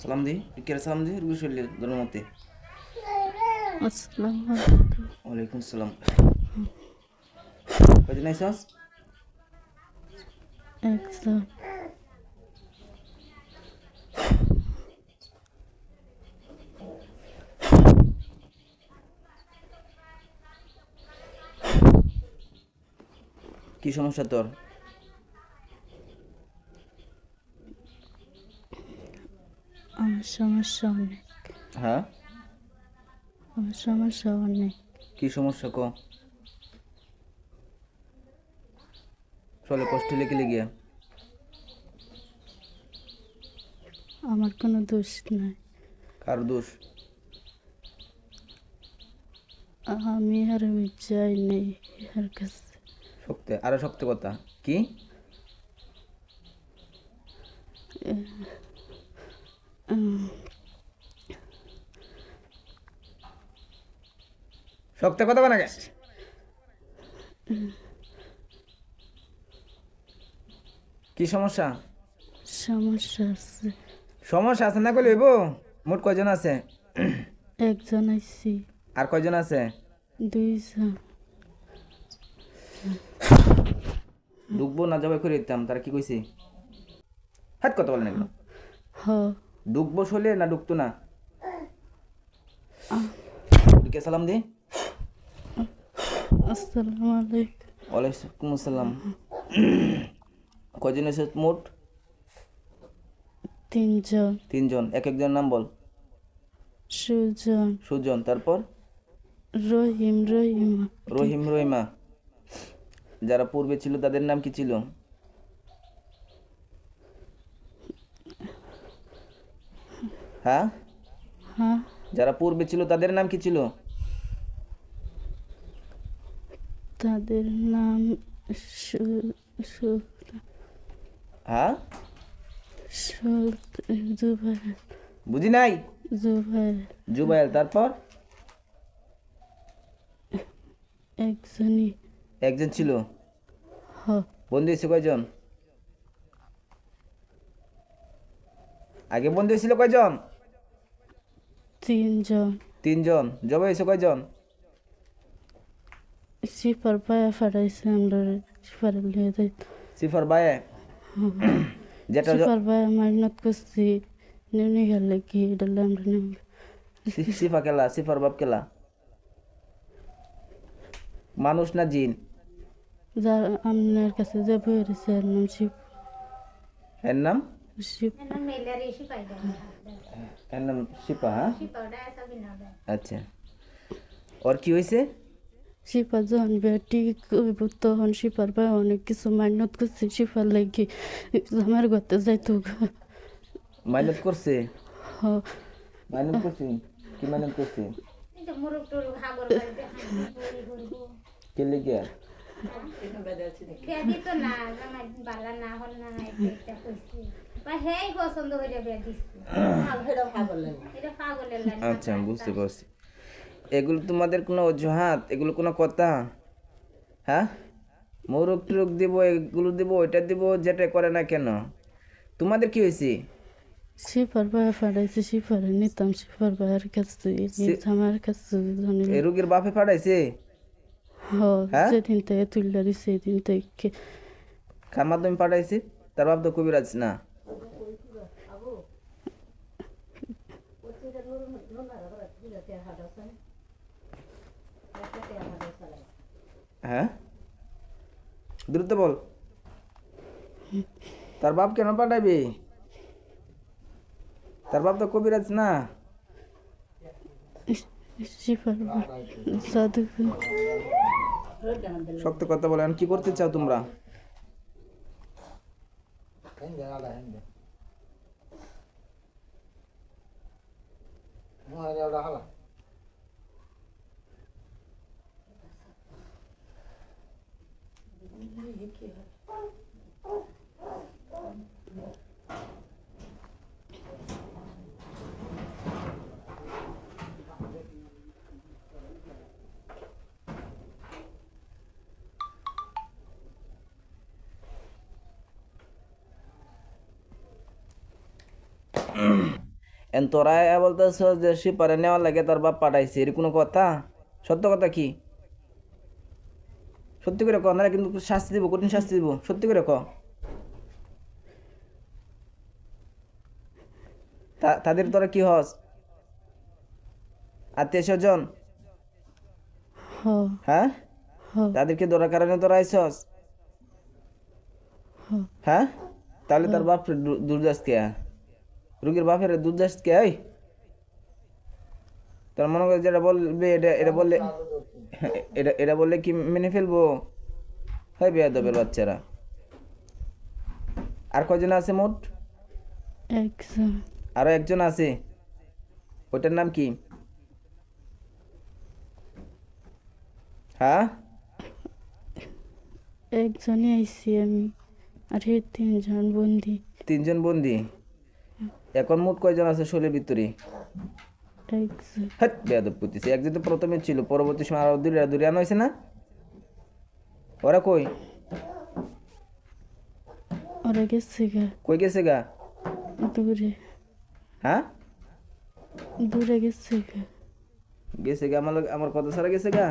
সালাম দি কে সালাম দি? রুগী শরীরে ধর্মতে ওয়ালাইকুম সালাম। একজন কি সমস্যা তোর? আমার সমস্যা অনেক। হ্যাঁ? আমার সমস্যা অনেক। কি সমস্যা ক? চলে কষ্ট লেগে লেগে আমার কোনো দোষ নাই। কার দোষ? আমি আর ওই যাই নেই এর কাছে। শক্তি আরও শক্ত কথা। কি? শক্ত কথা বানাগে কি? সমস্যা? সমস্যা আছে। সমস্যা আছে না কইলে হইব? মোট কয়জন আছে? একজন আইসি আর কয়জন আছে? দুইজন। ডুববো না যাবে করে দিতাম তারা কি কইছি? হাত কথা বলেন এগুলো। হ। ডুববো শোলে না ডুবতো না? কে সালাম দি। আসসালামু আলাইকুম। ওয়ালাইকুম আসসালাম কয়জন এসে মোট? তিনজন। তিনজন। এক একজন নাম বল। সুজন। সুজন তারপর? রহিম রহিমা। রহিম রহিমা। যারা পূর্বে ছিল তাদের নাম কি ছিল? হ্যাঁ? হ্যাঁ। যারা পূর্বে ছিল তাদের নাম কি ছিল? তাদের নাম হ্যাঁ? বুঝি নাই? জুবাইল তারপর? একজনই। একজন ছিল? হ বন্ধু হয়েছে কয়জন? আগে বন্ধু হয়েছিল কয়জন? তিনজন। তিনজন? জবে হয়েছে কয়জন? সিপার পায়া ফাটাইছে আমরা সিপার লিয়ে যাই। সিফার বায়ে যেটা জ- সিপার পায়া মাইনত করছি নিউনি কি আমরা সি- সিফা কেলা? সিফার বাপ কেলা? মানুষ না জিন? যার আপনার কাছে যে বই রয়েছে এর নাম শিব। এর নাম? নাম শিপা হ্যাঁ আচ্ছা ওর কি হয়েছে শিপা যখন বেটি কইব তখন শিপার পায়া অনেক কিছু মাইনত করছি শিপার লাগি আমার ঘরতে যাইতো মাইনত করছে হ মাইনত করছে কি মাইনত করছে কে লেগে সেই পছন্দ হইলে বিয়া দিচ্ছি এটা পাগলের লাইন আচ্ছা বুঝতে পারছি। এগুলো তোমাদের কোনো অজুহাত? এগুলো কোনো কথা? হ্যাঁ? মোরগ টুরক দিব এগুলো দিব ওইটা দিব যেটা করে না কেন? তোমাদের কি হয়েছে? শিপারে নিতাম কাছে আমার কাছে রোগীর বাপে হ্যাঁ? থেকে সেদিন থেকে। মাধ্যমে পাঠাইছে তার বাপ তো কবিরাজ না? হ্যাঁ দ্রুত বল তার বাপ কেন পাঠাইবে তার বাপ তো কবিরাজ না। শক্ত কথা বলেন কি করতে চাও তোমরা? 我来聊大话了。嗯 এন তোরা বলতেছ যে শিপারে নেওয়ার লাগে তোর বাপ পাঠাইছে এর কোনো কথা? সত্য কথা কি? সত্যি করে ক না কিন্তু শাস্তি দিব কঠিন শাস্তি দিব সত্যি করে ক। তাদের তোরা কি হস? আত্মীয় স্বজন? হ হ্যাঁ? হ তাদেরকে ধরার কারণে তোরা আইসস হ্যাঁ। তাহলে তার বাপ দুর্দাস কে? রুগীর বাপের দুর্দাস কে এই? তোর মনে করে যেটা বলবে এটা এটা বললে এটা এটা বললে কি মেনে ফেলব? হয় বেয়াদবের বাচ্চারা। আর কজন আছে মোট? একজন। আরও একজন আছে? ওটার নাম কি? হ্যাঁ? একজনই আইছি আমি আর তিনজন বন্দি। তিনজন বন্দি? এখন মোট কয়জন আছে শোলের ভিতরে? একজন। বেয়াদব করতেছে। একজন তো প্রথমে ছিল পরবর্তী সময় আরও দূরে দূরে আনা হয়েছে না? ওরা কই? ওরা গেছে গা। কই গেছে গা? দূরে। হ্যাঁ? দূরে গেছে গা। গেছে গা আমার আমার কথা ছাড়া গেছে গা?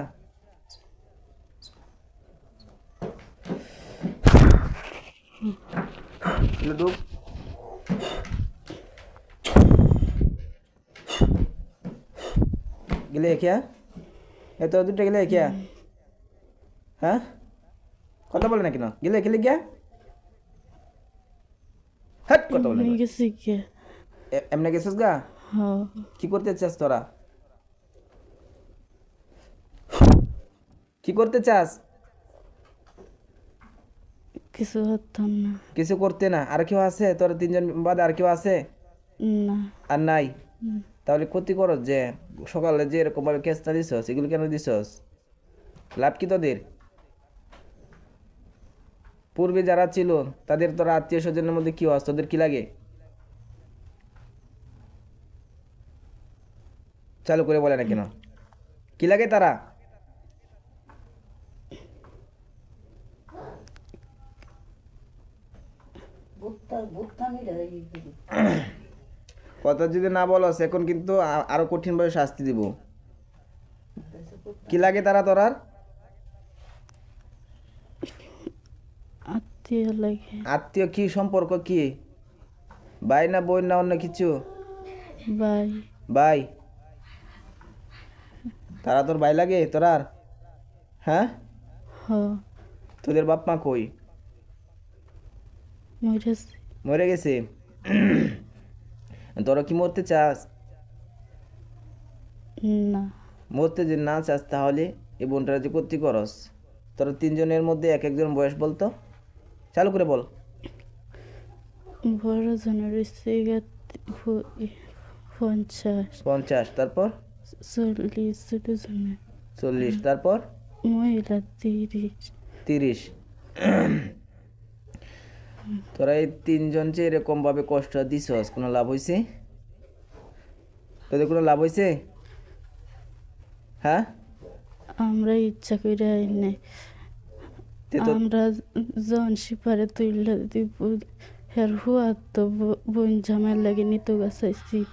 এগুলো গেলে খেয়া এ তো দুটো গেলে হ্যাঁ কথা বলে না কেন গেলে খেলে গিয়া হাট কথা বলে এমনি গেছিস গা কি করতে চাস তোরা কি করতে চাস কিছু হতাম না কিছু করতে না আর কেউ আছে তোর তিনজন বাদে আর কেউ আছে না আর নাই তাহলে ক্ষতি করো যে সকালে যে এরকম ভাবে কেসটা দিছস, এগুলো কেন দিছস? লাভ কি তোদের? পূর্বে যারা ছিল, তাদের তোরা আত্মীয় স্বজনের মধ্যে কি হস? তোদের কি লাগে? চালু করে বলে না কেন? কি লাগে তারা? ভুট্টা ভুট্টা মিলে। কথা যদি না বলস এখন কিন্তু আরও কঠিনভাবে শাস্তি দিব। কি লাগে তারা আত্মীয় লাগে। আত্মীয় কি সম্পর্ক কি? ভাই না বোন না অন্য কিছু? ভাই। ভাই। তারা তোর ভাই লাগে তোরার? হ্যাঁ? তোদের বাপ মা কই? মরেছে মরে গেছে। তোরা কি মরতে চাস? না। মরতে যদি না চাস তাহলে এই বোনটা যে করতে করস। তোরা তিনজনের মধ্যে এক একজন বয়স বলতো চালু করে বল। বড় জনের পঞ্চাশ। পঞ্চাশ তারপর? চল্লিশ ছোট জনের। চল্লিশ তারপর? মহিলা তিরিশ। তিরিশ। তোরা এই তিনজন যে এরকম ভাবে কষ্ট দিছস কোনো লাভ হয়েছে তোদের কোনো লাভ হয়েছে হ্যাঁ? আমরা ইচ্ছা করে আই নাই। তে তো আমরা জন সিপারে তুইলে দিব। হের হুয়া তো বোন জামাই লাগে নিত গাছাইছি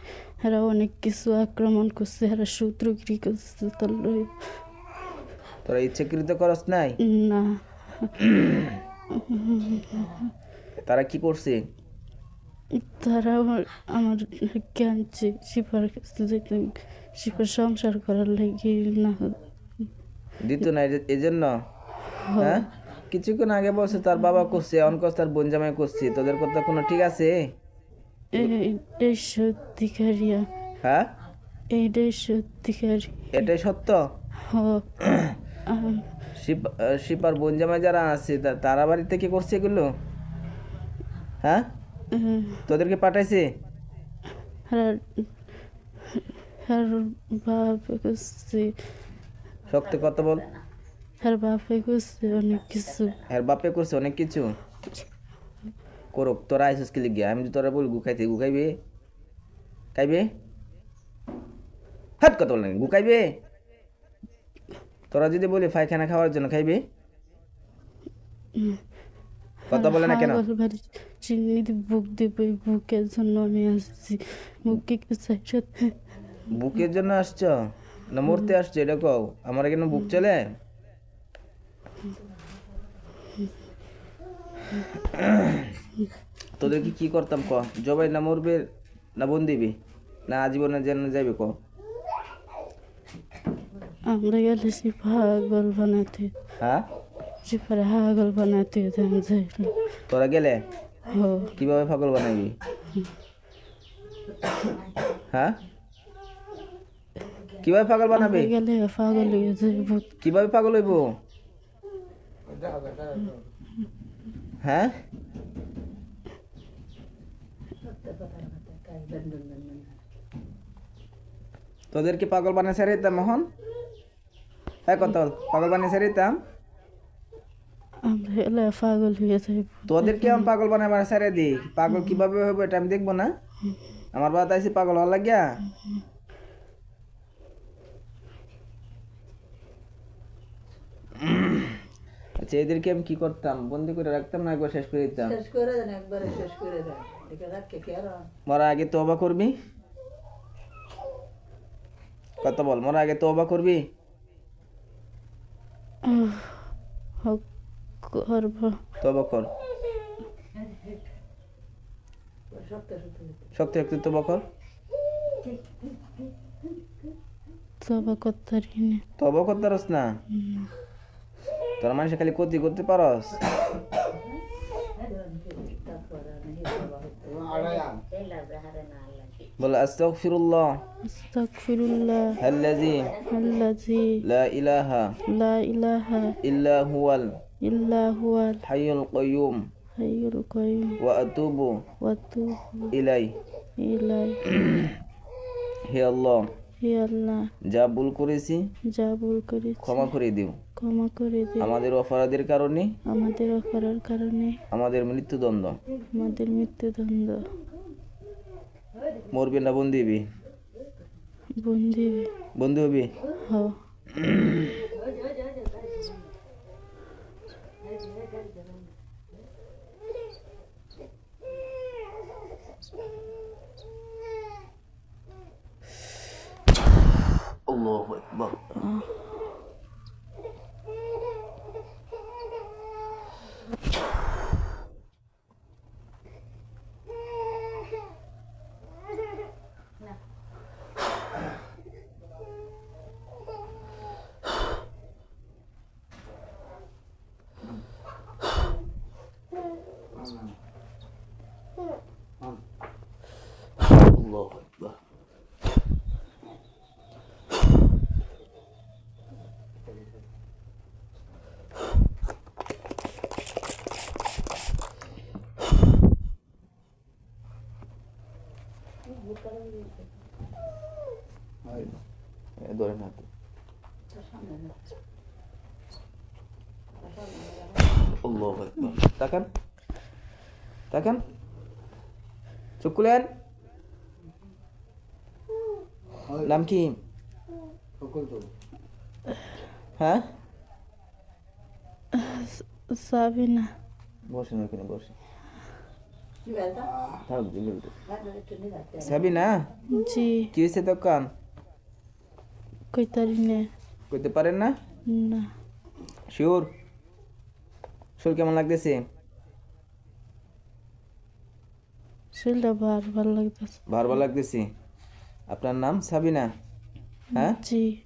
হেরা অনেক কিছু আক্রমণ করছে হেরা শত্রুগিরি করছে তার তোরা ইচ্ছাকৃত করস নাই? না। তারা কি করছে? তারা আমার আমার কাছে যেতে সিপার সংসার করার লাগি না দিত না এই- এই জন্য হ্যাঁ? কিছুক্ষণ আগে বলছে তার বাবা করছে অনকস তার বোন জামাই করছে। তোদের কথা কোনো ঠিক আছে? এইটাই সত্যিকারিয়া হ্যাঁ? এইটাই সত্যিকারী এটাই সত্য? হ আম- শিপ আহ, শিপার বোন জামাই যারা আছে তারা বাড়িতে থেকে করছে এগুলো? হ্যাঁ? তোদেরকে পাঠাইছে? বাপে করছে শক্ত কথা বল। আর বাপে করছে অনেক কিছু। আর বাপে করছে অনেক কিছু। করুক তোরা আইসস কি লিগে আমি যদি তোরা বলি গুখাইতে গুখাইবে খাইবে? হাত কথা বল না গুখাইবে তোরা যদি বলি পায়খানা খাওয়ার জন্য খাইবে? কথা বলে না কেন? চিনি বুক দিব বুকের জন্য আমি আসছি। বুকে বুকের জন্য আসছ? না মরতে আসছো এটা কও। আমার এখানে বুক চলে? তোদেরকে কি করতাম ক? জবাই না মরবে না বোন দিবি? না আজীবনে যেন যাবে ক? আমরা গেলে সে পাগল বানাতে। হ্যাঁ? সে পরে পাগল বানাতে দেন যাইল তোরা গেলে? হো কীভাবে পাগল বানাবি? হ্যাঁ? কীভাবে পাগল বানাবে? গেলে পাগল হয়ে যাইব। কীভাবে পাগল হইব? হ্যাঁ? তোদেরকে পাগল বানিয়ে দিতাম এখন হ্যাঁ কত পাগল বানিয়ে আমরা গেলে পাগল হয়ে যাইব তোদেরকে আমি পাগল বানায় বানিয়ে ছেড়ে দিই। পাগল কীভাবে হবে এটা আমি দেখব না? আমার বাবা তাইছি পাগল হওয়ার লাগিয়া। আচ্ছা এদেরকে আমি কি করতাম? বন্দি করে রাখতাম না একবার শেষ করে দিতাম? শেষ করে দেন একবারে শেষ করে দেন। মরা আগে তবা করবি? কত বল মরা আগে তবা করবি? করব তবা কর শক্ত শক্ত শক্তি শক্তি তবা কর তবা করতারি না তবা করতে পারস না তোর মানুষে খালি ক্ষতি করতে পারস বলে আস্তাগফিরুল্লাহ আস্তাগফিরুল্লাহ আল্লাযী আল্লাযী লা ইলাহা লা ইলাহা ইল্লা হুয়াল ইল্লা হুয়াল হাইয়ুল কাইয়ুম হাইয়ুল কাইয়ুম ওয়া আতুবু ওয়া আতুবু ইলাই ইলাইহি হে আল্লাহ হে আল্লাহ যা ভুল করেছি যা ভুল করেছি ক্ষমা করে দিও। ক্ষমা করে দিও। আমাদের অপরাধের কারণে আমাদের অপরাধের কারণে আমাদের মৃত্যুদণ্ড। আমাদের মৃত্যুদণ্ড। মরবি না বন্দি হবি? বন্দি বন্ধু হবি? হ আল্লাহু আকবার আল্লাহু আকবার এ ধরেন হাতে আল্লাহু আকবার তাকান তাকান চোখ খুলেন। নাম কি? হ্যাঁ? সাবিনা। বসে না জি কি হয়েছে দোকান কইতারি না। করতে পারেন না? না। শিওর? শরীর কেমন লাগতেছে? শরীরটা বার ভালো লাগতেছে। ভালো লাগতেছে? আপনার নাম সাবিনা? হ্যাঁ? জি।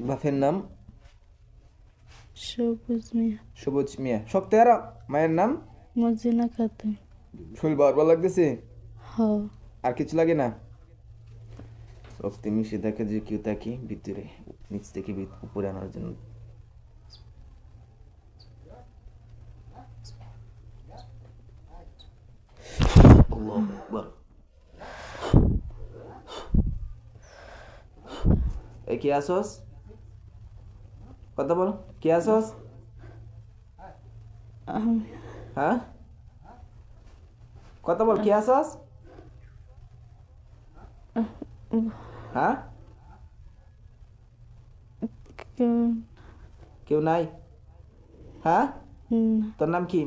বাপের নাম? সবুজ মিয়া। সবুজ মিয়া। শক্তি আর। মায়ের নাম? মজিনা খাতুন। শরীর ভালো লাগতেছে? হ। আর কিছু লাগে না? রক্তে মিশে থাকে যে কেউ তাকে ভিতরে নিচ থেকে উপরে আনার জন্য আল্লাহু আকবার। এ কি আসস কথা বল কি আসস হ্যাঁ কথা বল কি আসস হ্যাঁ কেউ নাই হ্যাঁ তোর নাম কি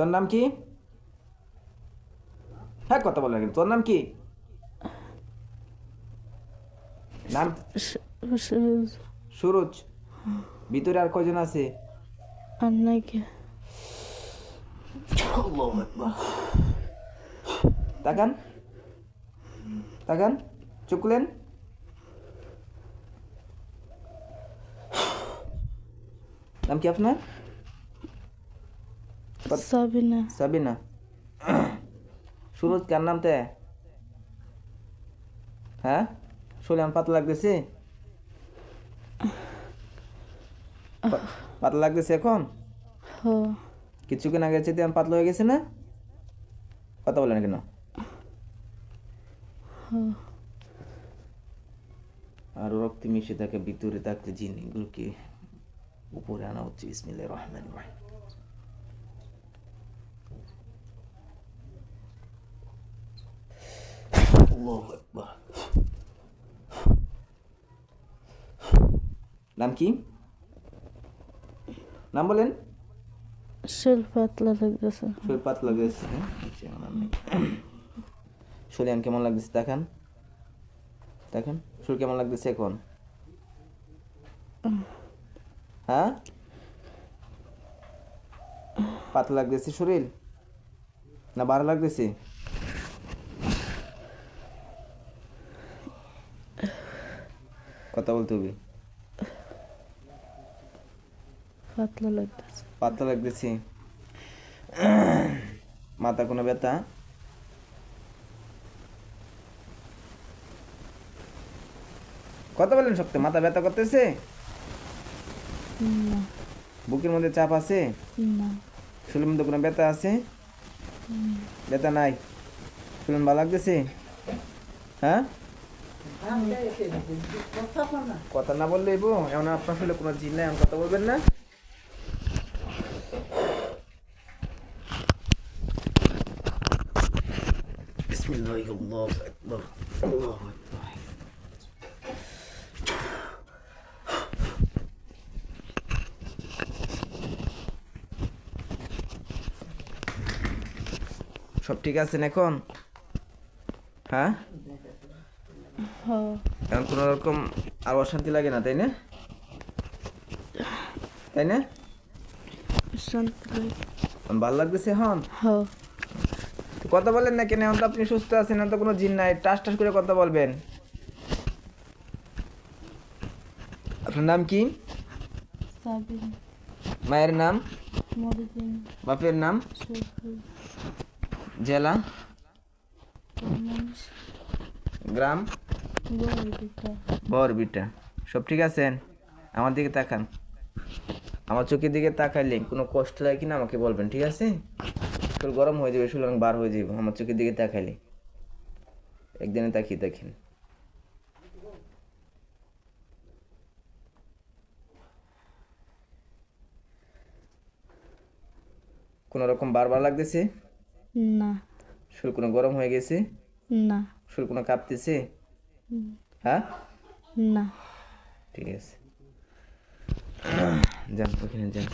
তোর নাম কি? হ্যাঁ কথা বল তোর নাম কি? নাম? সুরজ। ভিতরে আর কজন আছে? আর তাকান। তাকান। চুকলেন নাম কি আপনার? সাবিনা। সাবিনা। সুরজ কার নাম তে? হ্যাঁ? শুনে পাতলা লাগতেছে? পাতলা লাগতেছে এখন? কিছুক্ষণ আগে চেয়ে আমার পাতলা হয়ে গেছে না? কথা বলেন কেন? আর রক্তে মিশে থাকে ভিতরে থাকলে জিনিসগুলোকে উপরে আনা হচ্ছে। বিসমিল্লাহ রহমান রহিম। আল্লাহু আকবার। নাম কি? নাম বলেন। শরীর পাতলা লাগতেছে। শরীর পাতলা গেছে আচ্ছা, আমার নাম নেই। শরীর এখন কেমন লাগতেছে? দেখান। দেখেন। শরীর কেমন লাগতেছে এখন? হ্যাঁ? পাতলা লাগতেছে শরীর? না ভালো লাগতেছে? কথা বলতে হবে? পাতলা লাগতেছে। পাতলা লাগতেছে। মাথা কোনো ব্যথা? কথা বলেন শক্ত মাথা ব্যথা করতেছে? বুকের মধ্যে চাপ আছে? না। শরীরের মধ্যে কোনো ব্যথা আছে? ব্যথা নাই? শরীর ভালো লাগতেছে? হ্যাঁ? কথা না বললে বো এমন আপনার শরীরে কোনো জিন নাই কথা বলবেন না। সব ঠিক আছেন এখন? হ্যাঁ? এখন কোনো রকম আর অশান্তি লাগে না তাই না? তাই না? এখন ভালো লাগতেছে হন কথা বলেন না কেন এখন তো আপনি সুস্থ আছেন এখন তো কোনো জিন নাই। টাস টাস করে কথা বলবেন। আপনার নাম কি? মায়ের নাম? বাপের নাম? জেলা? গ্রাম? বরবিটা সব ঠিক আছেন আমার দিকে তাকান। আমার চোখের দিকে তাকাইলে কোনো কষ্ট লাগে কিনা আমাকে বলবেন ঠিক আছে? শরীর গরম হয়ে যাবে বার হয়ে যাবে আমার চোখের দিকে তাকাইলে। একদিনে তাকিয়ে দেখেন। কোনো রকম বারবার লাগতেছে? না। শরীর কোনো গরম হয়ে গেছে? না। শরীর কোনো কাঁপতেছে? হ্যাঁ? না। ঠিক আছে। যান ওখানে যান।